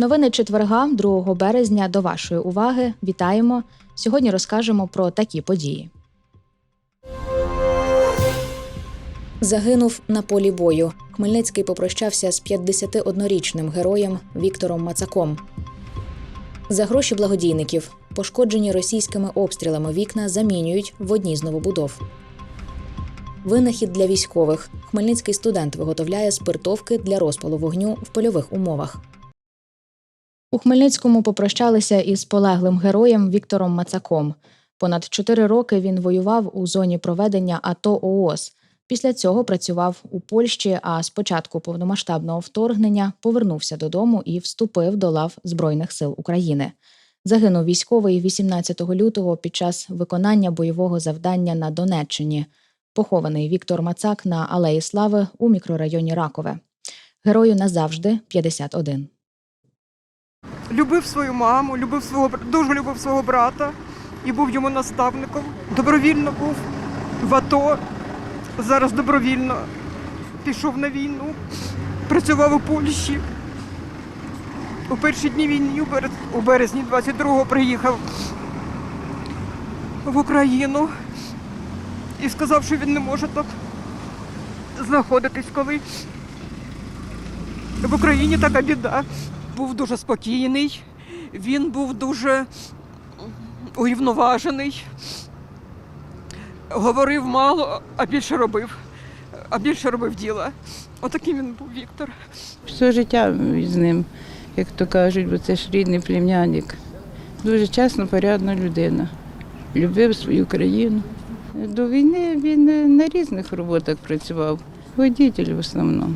Новини четверга, 2 березня, до вашої уваги. Вітаємо! Сьогодні розкажемо про такі події. Загинув на полі бою. Хмельницький попрощався з 51-річним героєм Віктором Мацаком. За гроші благодійників пошкоджені російськими обстрілами вікна замінюють в одній з новобудов. Винахід для військових. Хмельницький студент виготовляє спиртовки для розпалу вогню в польових умовах. У Хмельницькому попрощалися із полеглим героєм Віктором Мацаком. Понад чотири роки він воював у зоні проведення АТО ООС. Після цього працював у Польщі, а з початку повномасштабного вторгнення повернувся додому і вступив до лав Збройних сил України. Загинув військовий 18 лютого під час виконання бойового завдання на Донеччині. Похований Віктор Мацак на Алеї Слави у мікрорайоні Ракове. Герою назавжди 51. любив свою маму, любив свого дуже любив свого брата і був йому наставником. Добровільно був в АТО. Зараз добровільно пішов на війну, працював у Польщі. У перші дні війни, у березні 22-го приїхав в Україну і сказав, що він не може тут знаходитись, коли в Україні така біда був дуже спокійний, він був дуже урівноважений, говорив мало, а більше робив, а більше робив діла. Отаким він був Віктор. Все життя з ним, як то кажуть, бо це ж рідний племянник. Дуже чесна, порядна людина. Любив свою країну. До війни він на різних роботах працював. Водитель в основному.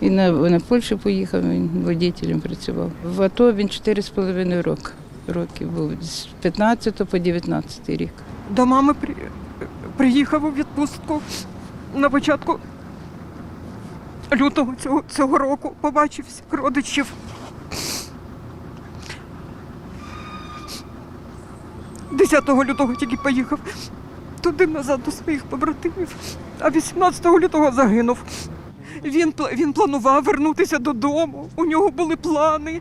І на, на Польщу поїхав, він водителем працював. В АТО він 4,5 роки, років був, з 15 по 19 рік. До мами при... приїхав у відпустку на початку лютого цього, цього року, побачив всіх родичів. Десятого лютого тільки поїхав туди назад до своїх побратимів, а 18 лютого загинув. Він, він планував вернутися додому. У нього були плани.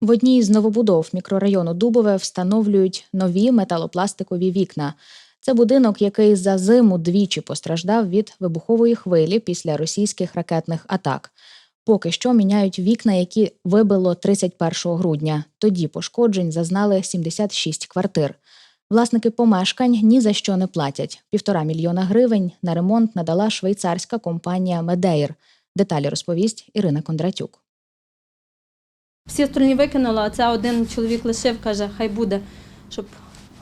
В одній з новобудов мікрорайону Дубове встановлюють нові металопластикові вікна. Це будинок, який за зиму двічі постраждав від вибухової хвилі після російських ракетних атак. Поки що міняють вікна, які вибило 31 грудня. Тоді пошкоджень зазнали 76 квартир. Власники помешкань ні за що не платять. Півтора мільйона гривень на ремонт надала швейцарська компанія Медеїр. Деталі розповість Ірина Кондратюк. Всі остальні викинула, а це один чоловік лишив, каже, хай буде, щоб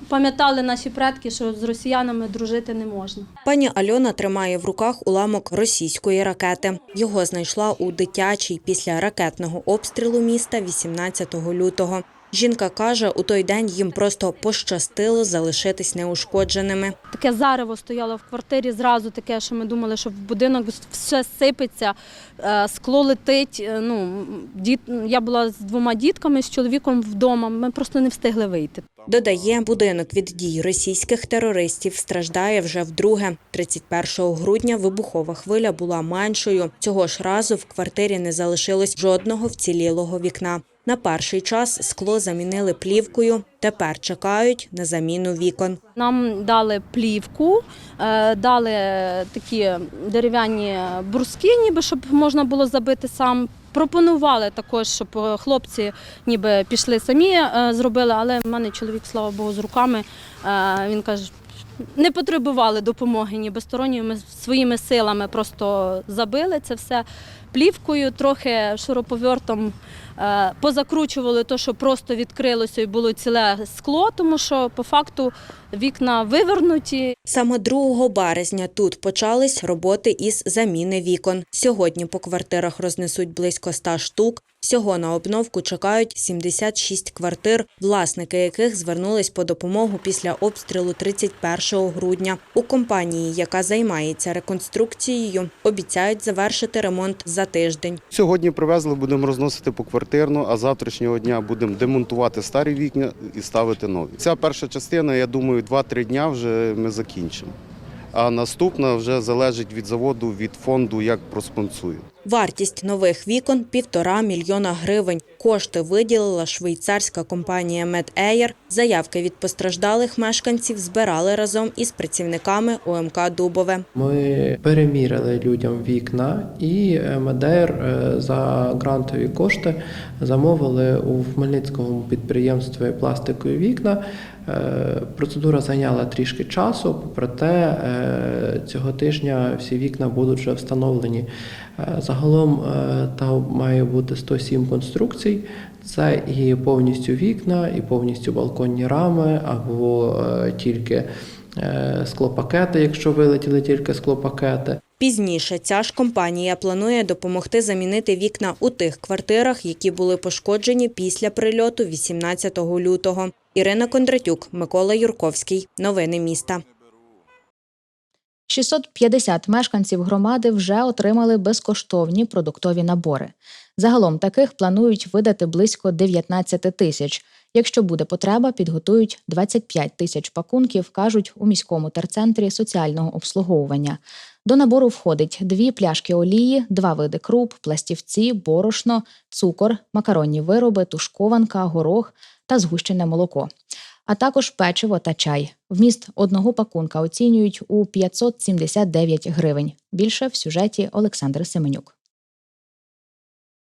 пам'ятали наші предки, що з росіянами дружити не можна. Пані Альона тримає в руках уламок російської ракети. Його знайшла у дитячій після ракетного обстрілу міста 18 лютого. Жінка каже, у той день їм просто пощастило залишитись неушкодженими. Таке зарево стояло в квартирі, зразу таке, що ми думали, що в будинок все сипеться, е, скло летить. Е, Ну, діт... Я була з двома дітками, з чоловіком вдома, ми просто не встигли вийти. Додає, будинок від дій російських терористів страждає вже вдруге. 31 грудня вибухова хвиля була меншою. Цього ж разу в квартирі не залишилось жодного вцілілого вікна. На перший час скло замінили плівкою. Тепер чекають на заміну вікон. Нам дали плівку, е, дали такі дерев'яні бруски, ніби щоб можна було забити сам. Пропонували також, щоб хлопці ніби пішли самі, е, зробили, але в мене чоловік, слава Богу, з руками. е, Він каже, не потребували допомоги ніби сторонньої. Ми своїми силами просто забили це все плівкою, трохи шуруповертом позакручували те, що просто відкрилося і було ціле скло, тому що по факту вікна вивернуті. Саме 2 березня тут почались роботи із заміни вікон. Сьогодні по квартирах рознесуть близько 100 штук. Всього на обновку чекають 76 квартир, власники яких звернулись по допомогу після обстрілу 31 грудня. У компанії, яка займається реконструкцією, обіцяють завершити ремонт за тиждень. Сьогодні привезли, будемо розносити поквартирно, а завтрашнього дня будемо демонтувати старі вікна і ставити нові. Ця перша частина, я думаю, 2-3 дня вже ми закінчимо. А наступна вже залежить від заводу, від фонду, як проспонсують. Вартість нових вікон півтора мільйона гривень. Кошти виділила швейцарська компанія MedAir. Заявки від постраждалих мешканців збирали разом із працівниками ОМК Дубове. Ми переміряли людям вікна, і е, Медер е, за грантові кошти замовили у Хмельницькому підприємстві пластикові вікна. Е, Процедура зайняла трішки часу, проте е, цього тижня всі вікна будуть вже встановлені. Е, Загалом там має бути 107 конструкцій. Це і повністю вікна, і повністю балконні рами, або тільки склопакети, якщо вилетіли тільки склопакети. Пізніше ця ж компанія планує допомогти замінити вікна у тих квартирах, які були пошкоджені після прильоту 18 лютого. Ірина Кондратюк, Микола Юрковський. Новини міста. 650 мешканців громади вже отримали безкоштовні продуктові набори. Загалом таких планують видати близько 19 тисяч. Якщо буде потреба, підготують 25 тисяч пакунків, кажуть у міському терцентрі соціального обслуговування. До набору входить дві пляшки олії, два види круп, пластівці, борошно, цукор, макаронні вироби, тушкованка, горох та згущене молоко а також печиво та чай. Вміст одного пакунка оцінюють у 579 гривень. Більше в сюжеті Олександр Семенюк.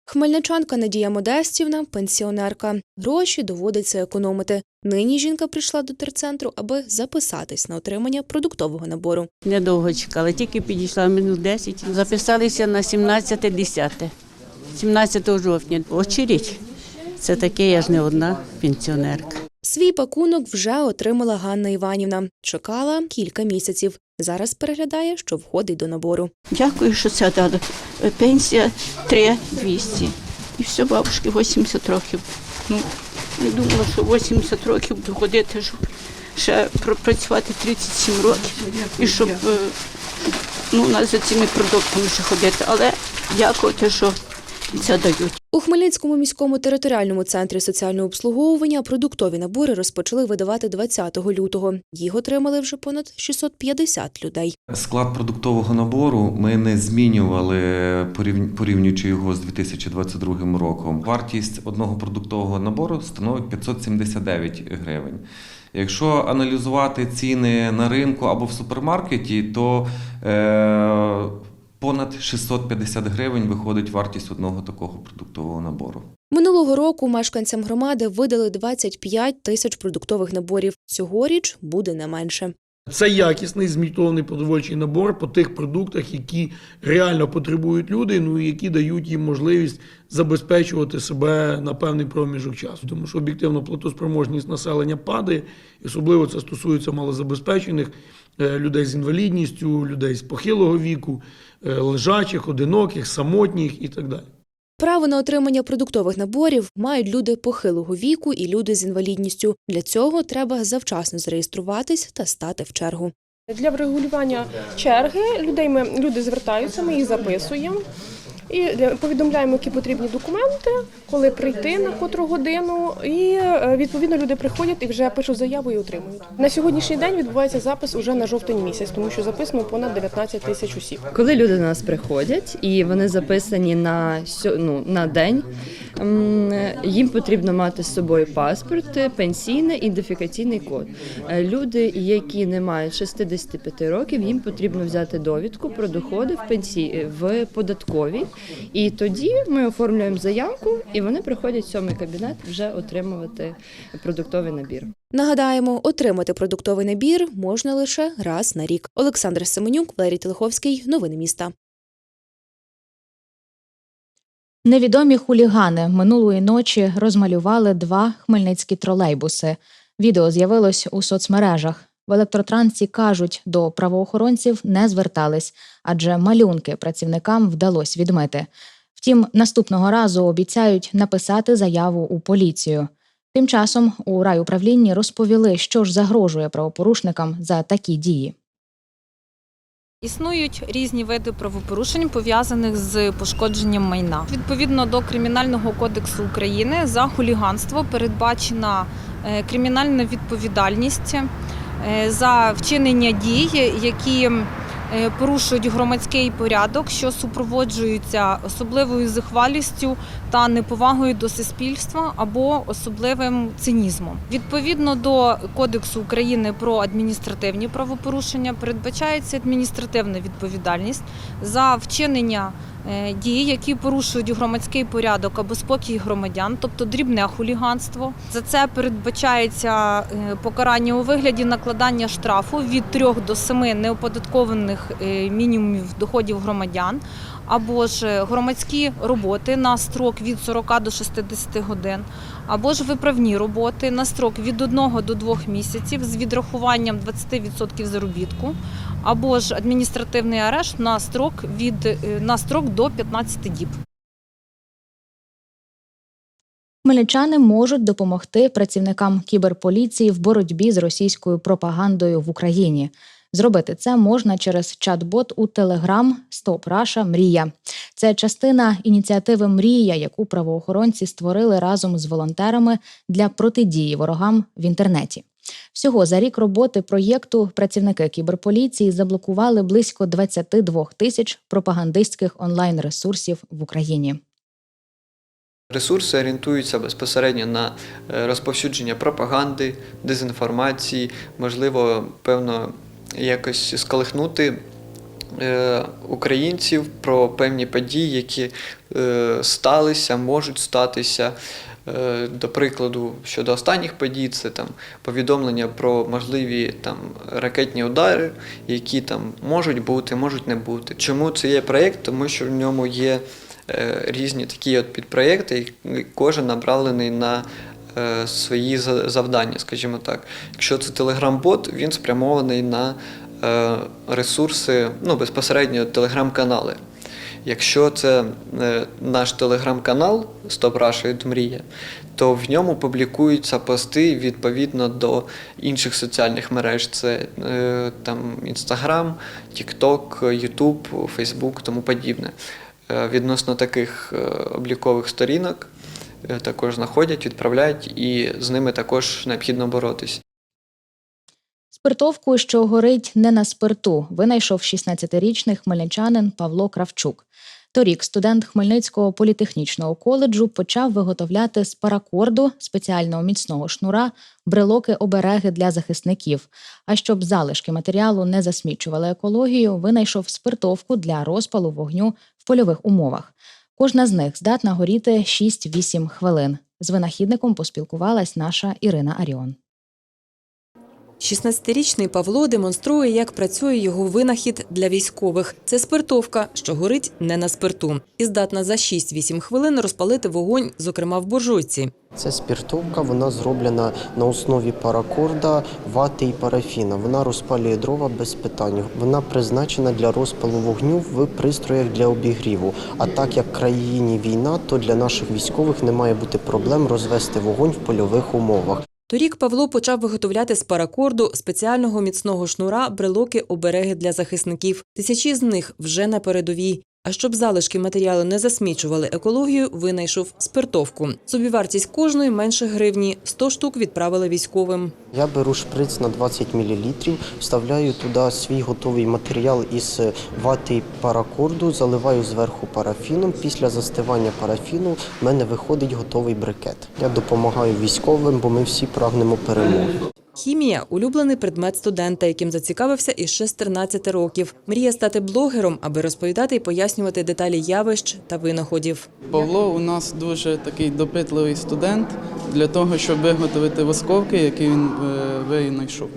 Хмельничанка Надія Модестівна – пенсіонерка. Гроші доводиться економити. Нині жінка прийшла до терцентру, аби записатись на отримання продуктового набору. Недовго чекала, тільки підійшла минут 10. Записалися на 17-10. 17 жовтня. Очередь. Це таке, я ж не одна пенсіонерка. Свій пакунок вже отримала Ганна Іванівна. Чекала кілька місяців. Зараз переглядає, що входить до набору. Дякую, що це дали. Пенсія 3200. І все, бабушки 80 років. Ну, не думала, що 80 років буду ходити, щоб ще пропрацювати 37 років. І щоб е, ну, на- за цими продуктами ще ходити. Але дякувати, що це дають. У Хмельницькому міському територіальному центрі соціального обслуговування продуктові набори розпочали видавати 20 лютого. Їх отримали вже понад 650 людей. Склад продуктового набору ми не змінювали порівнюючи його з 2022 роком. Вартість одного продуктового набору становить 579 гривень. Якщо аналізувати ціни на ринку або в супермаркеті, то е, понад 650 гривень виходить вартість одного такого продуктового набору. Минулого року мешканцям громади видали 25 тисяч продуктових наборів. Цьогоріч буде не менше. Це якісний змітований продовольчий набор по тих продуктах, які реально потребують люди, ну і які дають їм можливість забезпечувати себе на певний проміжок часу. Тому що об'єктивно платоспроможність населення падає, і особливо це стосується малозабезпечених е, людей з інвалідністю, людей з похилого віку, е, лежачих, одиноких, самотніх і так далі. Право на отримання продуктових наборів мають люди похилого віку і люди з інвалідністю. Для цього треба завчасно зареєструватись та стати в чергу. Для врегулювання черги людей ми люди звертаються, ми їх записуємо і повідомляємо, які потрібні документи, коли прийти на котру годину. І е, відповідно люди приходять і вже пишуть заяву і отримують. На сьогоднішній день відбувається запис уже на жовтень місяць, тому що записано понад 19 тисяч осіб. Коли люди до нас приходять і вони записані на ну, на день, їм потрібно мати з собою паспорт, пенсійний ідентифікаційний код. Е, Люди, які не мають 65 років, їм потрібно взяти довідку про доходи в пенсії в податковій. І тоді ми оформлюємо заявку, і вони приходять в сьомий кабінет вже отримувати продуктовий набір. Нагадаємо, отримати продуктовий набір можна лише раз на рік. Олександр Семенюк, Валерій Телеховський. Новини міста. Невідомі хулігани минулої ночі розмалювали два хмельницькі тролейбуси. Відео з'явилось у соцмережах. В електротрансі кажуть, до правоохоронців не звертались, адже малюнки працівникам вдалося відмити. Втім, наступного разу обіцяють написати заяву у поліцію. Тим часом у райуправлінні розповіли, що ж загрожує правопорушникам за такі дії. Існують різні види правопорушень пов'язаних з пошкодженням майна. Відповідно до Кримінального кодексу України за хуліганство передбачена е, кримінальна відповідальність е, за вчинення дій, які порушують громадський порядок, що супроводжуються особливою зухвалістю та неповагою до суспільства або особливим цинізмом. Відповідно до Кодексу України про адміністративні правопорушення передбачається адміністративна відповідальність за вчинення е, дій, які порушують громадський порядок або спокій громадян, тобто дрібне хуліганство. За це передбачається е, покарання у вигляді накладання штрафу від 3 до 7 неоподаткованих е, мінімумів доходів громадян або ж громадські роботи на строк від 40 до 60 годин, або ж виправні роботи на строк від 1 до 2 місяців з відрахуванням 20% заробітку, або ж адміністративний арешт на строк від е, на строк до 15 діб. Хмельничани можуть допомогти працівникам кіберполіції в боротьбі з російською пропагандою в Україні. Зробити це можна через чат-бот у Телеграм Стоп Раша Мрія. Це частина ініціативи Мрія, яку правоохоронці створили разом з волонтерами для протидії ворогам в інтернеті. Всього за рік роботи проєкту працівники кіберполіції заблокували близько 22 тисяч пропагандистських онлайн-ресурсів в Україні. Ресурси орієнтуються безпосередньо на е, розповсюдження пропаганди, дезінформації, можливо, певно, якось сколихнути е, українців про певні події, які е, сталися, можуть статися. Е, До прикладу, щодо останніх подій, це там повідомлення про можливі там ракетні удари, які там можуть бути, можуть не бути. Чому це є проєкт? Тому що в ньому є е, різні такі от підпроєкти, і кожен направлений на свої завдання, скажімо так. Якщо це телеграм-бот, він спрямований на е, ресурси, ну, безпосередньо телеграм-канали. Якщо це е, наш телеграм-канал Стоп Раша від Мрія, то в ньому публікуються пости відповідно до інших соціальних мереж. Це е, там Інстаграм, Тікток, Ютуб, Фейсбук, тому подібне. Е, Відносно таких е, облікових сторінок е, також знаходять, відправляють, і з ними також необхідно боротись. Спиртовку, що горить не на спирту, винайшов 16-річний хмельничанин Павло Кравчук. Торік студент Хмельницького політехнічного коледжу почав виготовляти з паракорду спеціального міцного шнура брелоки обереги для захисників. А щоб залишки матеріалу не засмічували екологію, винайшов спиртовку для розпалу вогню в польових умовах. Кожна з них здатна горіти 6-8 хвилин. З винахідником поспілкувалась наша Ірина Аріон. 16-річний Павло демонструє, як працює його винахід для військових. Це спиртовка, що горить не на спирту, і здатна за 6-8 хвилин розпалити вогонь, зокрема в буржуйці. Це спіртовка, вона зроблена на основі паракорда, вати і парафіна. Вона розпалює дрова без питань. Вона призначена для розпалу вогню в пристроях для обігріву. А так як в країні війна, то для наших військових не має бути проблем розвести вогонь в польових умовах. Торік Павло почав виготовляти з паракорду спеціального міцного шнура брелоки обереги для захисників. Тисячі з них вже на передовій. А щоб залишки матеріалу не засмічували екологію, винайшов спиртовку. Собівартість кожної менше гривні. 100 штук відправили військовим. Я беру шприц на 20 мл, вставляю туди свій готовий матеріал із вати паракорду, заливаю зверху парафіном. Після застивання парафіну в мене виходить готовий брикет. Я допомагаю військовим, бо ми всі прагнемо перемоги. Хімія улюблений предмет студента, яким зацікавився іще з 13 років. Мріє стати блогером, аби розповідати і пояснювати деталі явищ та винаходів. Павло у нас дуже такий допитливий студент для того, щоб виготовити восковки, які він е, винайшов.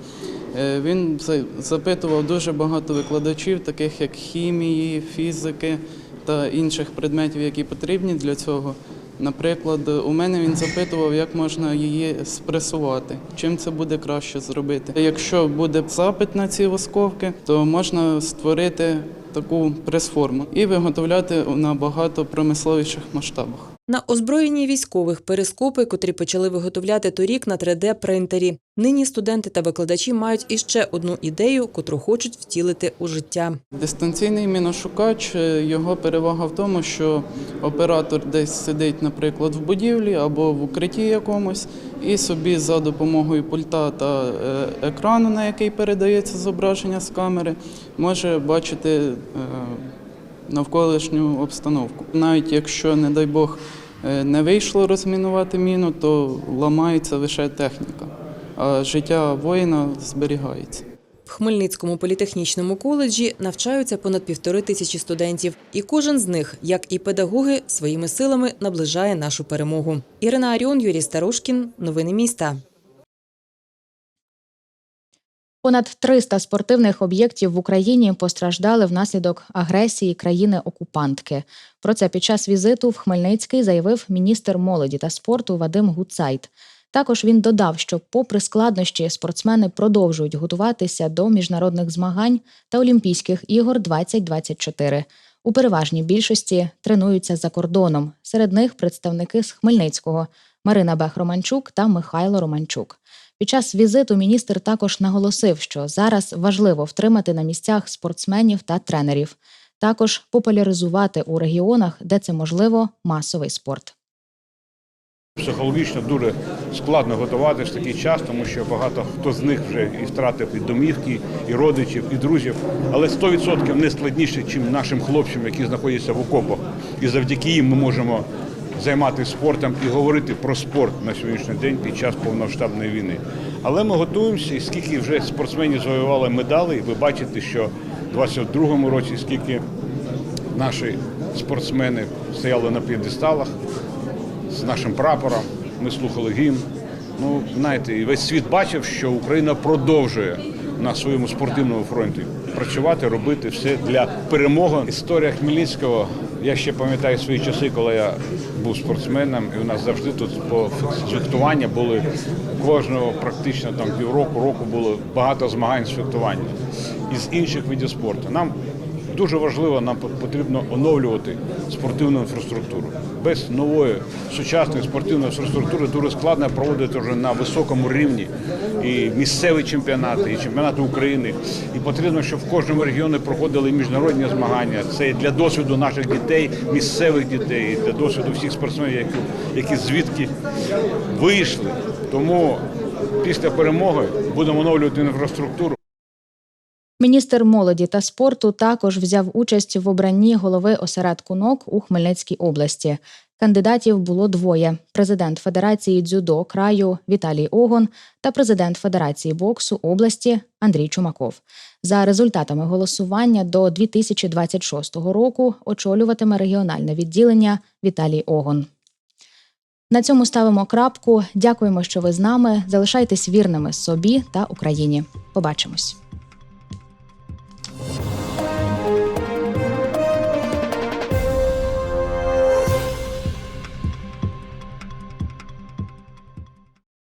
Е, Він запитував дуже багато викладачів, таких як хімії, фізики, та інших предметів, які потрібні для цього. Наприклад, у мене він запитував, як можна її спресувати, чим це буде краще зробити. Якщо буде запит на ці восковки, то можна створити таку прес-форму і виготовляти на багато промисловіших масштабах. На озброєнні військових перископи, котрі почали виготовляти торік на 3D-принтері. Нині студенти та викладачі мають іще одну ідею, котру хочуть втілити у життя. Дистанційний міношукач е, його перевага в тому, що оператор десь сидить, наприклад, в будівлі або в укритті якомусь, і собі за допомогою пульта та е, екрану, на який передається зображення з камери, може бачити е, навколишню обстановку. Навіть якщо, не дай Бог, е, не вийшло розмінувати міну, то ламається лише техніка, а життя воїна зберігається. В Хмельницькому політехнічному коледжі навчаються понад півтори тисячі студентів, і кожен з них, як і педагоги, своїми силами наближає нашу перемогу. Ірина Аріон, Юрій Старушкін. Новини міста. Понад 300 спортивних об'єктів в Україні постраждали внаслідок агресії країни-окупантки. Про це під час візиту в Хмельницький заявив міністр молоді та спорту Вадим Гуцайт. Також він додав, що, попри складнощі, спортсмени продовжують готуватися до міжнародних змагань та Олімпійських ігор 2024. У переважній більшості тренуються за кордоном. Серед них представники з Хмельницького Марина Бех-Романчук та Михайло Романчук. Під час візиту міністр також наголосив, що зараз важливо втримати на місцях спортсменів та тренерів, також популяризувати у регіонах, де це можливо, масовий спорт. Психологічно дуже складно готуватися в такий час, тому що багато хто з них вже і втратив і домівки, і родичів, і друзів. Але 100% не складніше, ніж нашим хлопцям, які знаходяться в окопах. І завдяки їм ми можемо займатися спортом і говорити про спорт на сьогоднішній день під час повномасштабної війни. Але ми готуємося, і скільки вже спортсменів завоювали медалей, ви бачите, що в 22-му році скільки наші спортсмени стояли на п'єдесталах з нашим прапором, ми слухали гімн. Ну, знаєте, і весь світ бачив, що Україна продовжує на своєму спортивному фронті працювати, робити все для перемоги. Історія Хмельницького. Я ще пам'ятаю свої часи, коли я був спортсменом, і у нас завжди тут по фехтування були кожного практично там півроку року було багато змагань з фехтування із інших видів спорту. Нам Дуже важливо, нам потрібно оновлювати спортивну інфраструктуру. Без нової сучасної спортивної інфраструктури дуже складно проводити вже на високому рівні і місцеві чемпіонати, і чемпіонати України. І потрібно, щоб в кожному регіоні проходили міжнародні змагання. Це для досвіду наших дітей, місцевих дітей, для досвіду всіх спортсменів, які, які звідки вийшли. Тому після перемоги будемо оновлювати інфраструктуру. Міністр молоді та спорту також взяв участь в обранні голови осередку НОК у Хмельницькій області. Кандидатів було двоє: президент Федерації дзюдо краю Віталій Огон та президент Федерації боксу області Андрій Чумаков. За результатами голосування до 2026 року очолюватиме регіональне відділення Віталій Огон. На цьому ставимо крапку. Дякуємо, що ви з нами. Залишайтесь вірними собі та Україні. Побачимось. you